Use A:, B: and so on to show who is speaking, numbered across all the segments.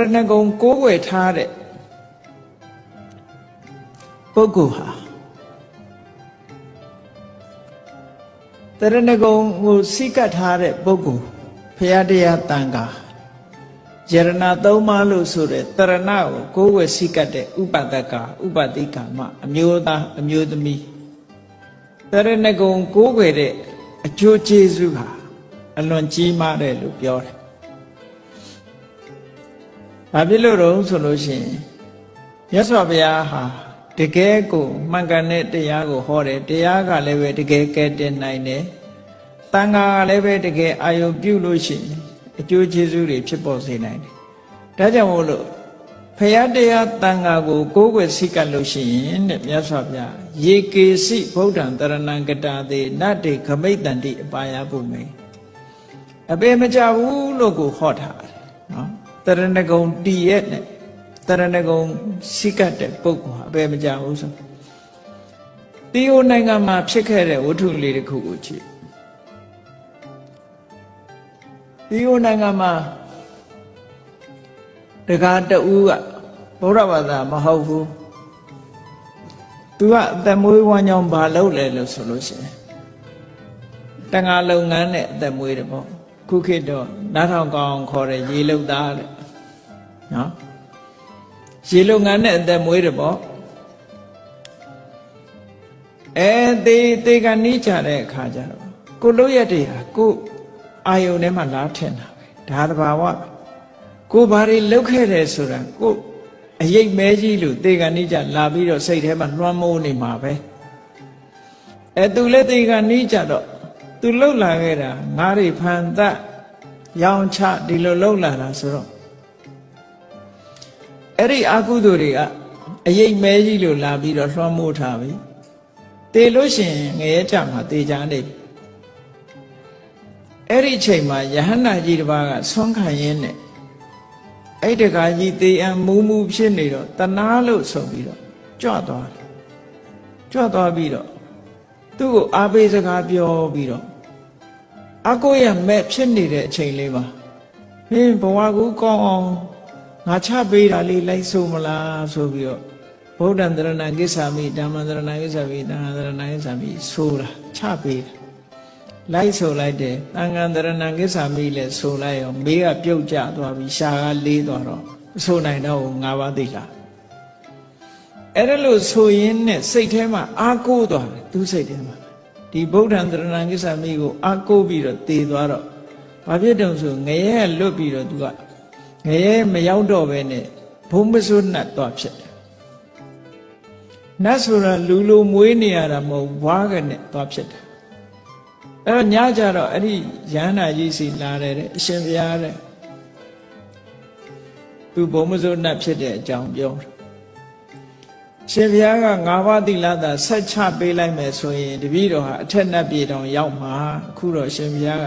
A: ရဏဂုံကိုးွယ်ထားတဲ့ပုဂ္ဂိုလ်ဟာတရဏဂုံကိုစိတ်ကပ်ထားတဲ့ပုဂ္ဂိုလ်ဖရာတရားတန်ခါယရဏသုံးပါးလို့ဆိုတဲ့တရဏကိုကိုးွယ်စိတ်ကပ်တဲ့ဥပဒကဥပတိကမအမျိုးသားအမျိုးသမီးတရဏဂုံကိုးွယ်တဲ့အကျိုးကျေးဇူးဟာအလွန်ကြီးမားတယ်လို့ပြောတယ်။ ဘာဖြစ်လို့တော့ဆိုလို့ရှိရင်မြတ်စွာဘုရားဟာတကယ်ကိုမှန်ကန်တဲ့တရားကိုဟောတယ်တရားကလည်းပဲတကယ်ကဲတင်နိုင်တယ်။တန်ခါကလည်းပဲတကယ်အာယုံပြုလို့ရှိရင်အကျိုးကျေးဇူးတွေဖြစ်ပေါ်စေနိုင်တယ်။ဒါကြောင့်မို့လို့ဖရာတရားတန်ခါကိုကိုးကွယ်စိတ်ကပ်လို့ရှိရင်တဲ့မြတ်စွာဘုရားယေကေစိဗုဒ္ဓံတရဏံကတာသေးနတ္တေခမိတ်တန္တိအပါယဘုမေအပေမကြဘူးလို့ကိုဟောထား တယ်နော်တရဏဂုံတည်ရဲ့နဲ့တရဏဂုံစိတ်ကပ်တဲ့ပုဂ္ဂိုလ်ဟာအပေမကြဘူးဆိုတီယိုနိုင်ငံမှာဖြစ်ခဲ့တဲ့ဝတ္ထုလေးတစ်ခုကိုကြည့်တီယိုနိုင်ငံမှာတကားတူကဘုရားဘာသာမဟုတ်ဘူးသူကအသက်မွေးဝမ်းကြောင်းဘာလုပ်လဲလို့ဆိုလို့ရှိရင်တန်ဃာလုပ်ငန်းနဲ့အသက်မွေးတယ်ပေါ့ ခုခေတ်တော့နားထောင်ကောင်းခေါ်တဲ့ရေလုတ်သားတဲ့နော်ရေလုပ်ငန်းနဲ့အသက်မွေးတယ်ပေါ့အဲတေတေကနီးကြတဲ့အခါကျတော့ကိုလို့ရက်တွေဟာကိုအာယုန်ထဲမှာလားထင်တာပဲဒါတဘာဝကိုဘာတွေလုတ်ခဲ့တယ်ဆိုတာကိုအယိတ်မဲကြီးလို့တေကနီးကြလာပြီးတော့စိတ်ထဲမှာလွှမ်းမိုးနေမှာပဲအဲသူလည်းတေကနီးကြတော့ သူလှုပ်လာခဲ့တာငါးတွေဖန်သက်ရောင်ချဒီလိုလှုပ်လာတာဆိုတော့အဲ့ဒီအကုသိုလ်တွေကအယိတ်မဲကြီးလို့လာပြီးတော့လွှမ်းမိုးထားပြီတေလို့ရှိရင်ငရဲကြမှာတေချာနေပြီအဲ့ဒီအချိန်မှာယဟန္တာကြီးတစ်ပါးကဆွမ်းခံရင်းနဲ့အဲ့တကာကြီးတေအံမူးမူးဖြစ်နေတော့တနာလို့ဆိုပြီးတော့ကြွသွားတယ်ကြွသွားပြီးတော့သူ့ကိုအားပေးစကားပြောပြီးတော့ အကိုရမဲ့ဖြစ်နေတဲ့အချိန်လေးမှာဟင်းဘဝကူကောင်းအောင်ငါချပေးတာလေးလိုက်ဆိုမလားဆိုပြီးတော့ဗုဒ္ဓံတရဏကိစ္ဆာမိဓမ္မံတရဏကိစ္ဆာမိသံဃာတရဏကိစ္ဆာမိဆိုတာချပေးတာလိုက်ဆိုလိုက်တယ်သံဃာတရဏကိစ္ဆာမိလည်းဆိုလိုက်ရောမေးကပြုတ်ကျသွားပြီးရှာကလေးသွားတော့မဆိုနိုင်တော့ဘူးငါးပါးသိလားအဲ့ဒါလို့ဆိုရင်းနဲ့စိတ်ထဲမှာအာကိုးသွားတယ်သူစိတ်ထဲမှာ ဒီဗုဒ္ဓံတရဏကိစ္ဆာမိကိုအာကိုးပြီးတော့တည်သွားတော့ဘာဖြစ်တုံဆိုငရဲလွတ်ပြီးတော့သူကငရဲမရောက်တော့ပဲနဲ့ဘုံမစွတ်နှတ်သွားဖြစ်တယ်နတ်ဆိုတာလူလိုမွေးနေရတာမဟုတ်ဝါးကနဲ့သွားဖြစ်တယ်အဲ့တော့ညကြတော့အဲ့ဒီရဟန္တာကြီးစီလာတယ်တဲ့အရှင်ဘုရားတဲ့သူဘုံမစွတ်နှတ်ဖြစ်တဲ့အကြောင်းပြောတယ် ရှင်ဘုရားကငါးပါးသီလသာဆက်ချပေးလိုက်မယ်ဆိုရင်တပည့်တော်ဟာအထက်နတ်ပြည်တော်ရောက်မှာအခုတော့ရှင်ဘုရားက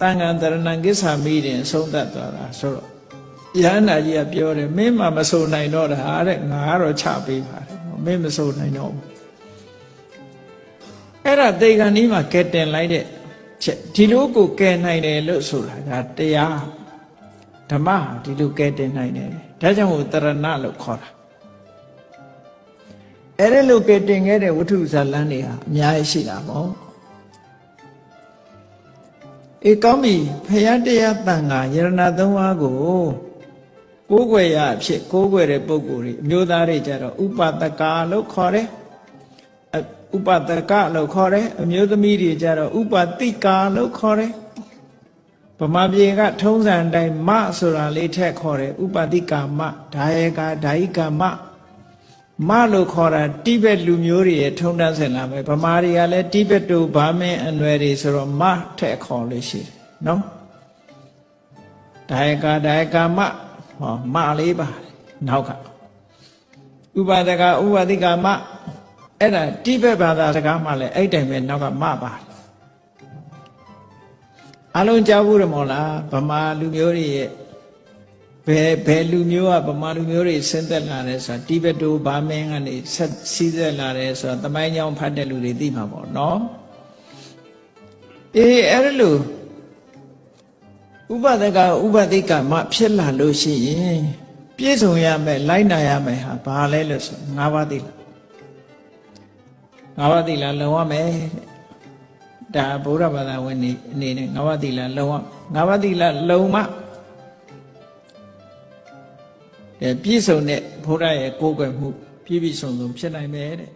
A: တန်ခါတရဏံကိစ္ဆာမိတင်ဆုံးသက်သွားတာဆိုတော့ယန္တာကြီးကပြောတယ်မင်းမှမဆိုနိုင်တော့တာတဲ့ငါကတော့ချပေးပါတယ်မင်းမဆိုနိုင်တော့ဘူးအဲ့ဒါတေဂန်ကြီးမှာကဲတင်လိုက်တဲ့ချက်ဒီလိုကိုကဲနိုင်တယ်လို့ဆိုတာဒါတရားဓမ္မဟာဒီလိုကဲတင်နိုင်တယ်ဒါကြောင့်မို့တရဏလို့ခေါ်တာ အဲ့ဒါလိုကဲတင်ခဲ့တဲ့ဝတ္ထုဇာလန်းတွေဟာအများကြီးရှိတာပေါ့အေကောင်းပြီဖယားတရားတန်ခါယရဏသုံးပါးကိုကိုးကွယ်ရအဖြစ်ကိုးကွယ်တဲ့ပုဂ္ဂိုလ်တွေအမျိုးသားတွေကြတော့ဥပတကာလို့ခေါ်တယ်ဥပတကလို့ခေါ်တယ်အမျိုးသမီးတွေကြတော့ဥပတိကာလို့ခေါ်တယ်ဗမာပြည်ကထုံးစံတိုင်းမဆိုတာလေးထက်ခေါ်တယ်ဥပတိကာမဒါယေကာဓာယိကာမ မလို့ခေါ်တာတိဘက်လူမျိုးတွေရဲ့ထုံတန်းစင်လာပဲဗမာတွေကလည်းတိဘက်တို့ဗာမင်းအနွယ်တွေဆိုတော့မထက်ခေါ်လို့ရှိတယ်နော်ဒါယကာဒါယကာမဟောမလေးပါနောက်ကဥပါဒကဥပတိကမအဲ့ဒါတိဘက်ဘာသာစကားမှလည်းအဲ့တိုင်ပဲနောက်ကမပါအလုံးကြားဘူးရမောလားဗမာလူမျိုးတွေရဲ့ ဘယ်ဘယ်လူမျိုးကဗမာလူမျိုးတွေဆင်းသက်လာတယ်ဆိုတာတိဘက်တိုဘာမင်းကနေဆက်စီးသက်လာတယ်ဆိုတာတမိုင်းကြောင်ဖတ်တဲ့လူတွေသိမှာပေါ့နော်အေးအဲ့လိုဥပဒကဥပဒိကမဖြစ်လာလို့ရှိရင်ပြည့်စုံရမယ်လိုက်နာရမယ်ဟာဘာလဲလို့ဆို၅ပါးသီလ၅ပါးသီလလုံရမယ်တဲ့ဒါဗုဒ္ဓဘာသာဝင်နေအနေနဲ့၅ပါးသီလလုံရ၅ပါးသီလလုံမှတဲ့ ပြည့်စုံတဲ့ဘုရားရဲ့ကိုယ်ကွယ်မှုပြည့်ပြည့်စုံစုံဖြစ်နိုင်မယ်တဲ့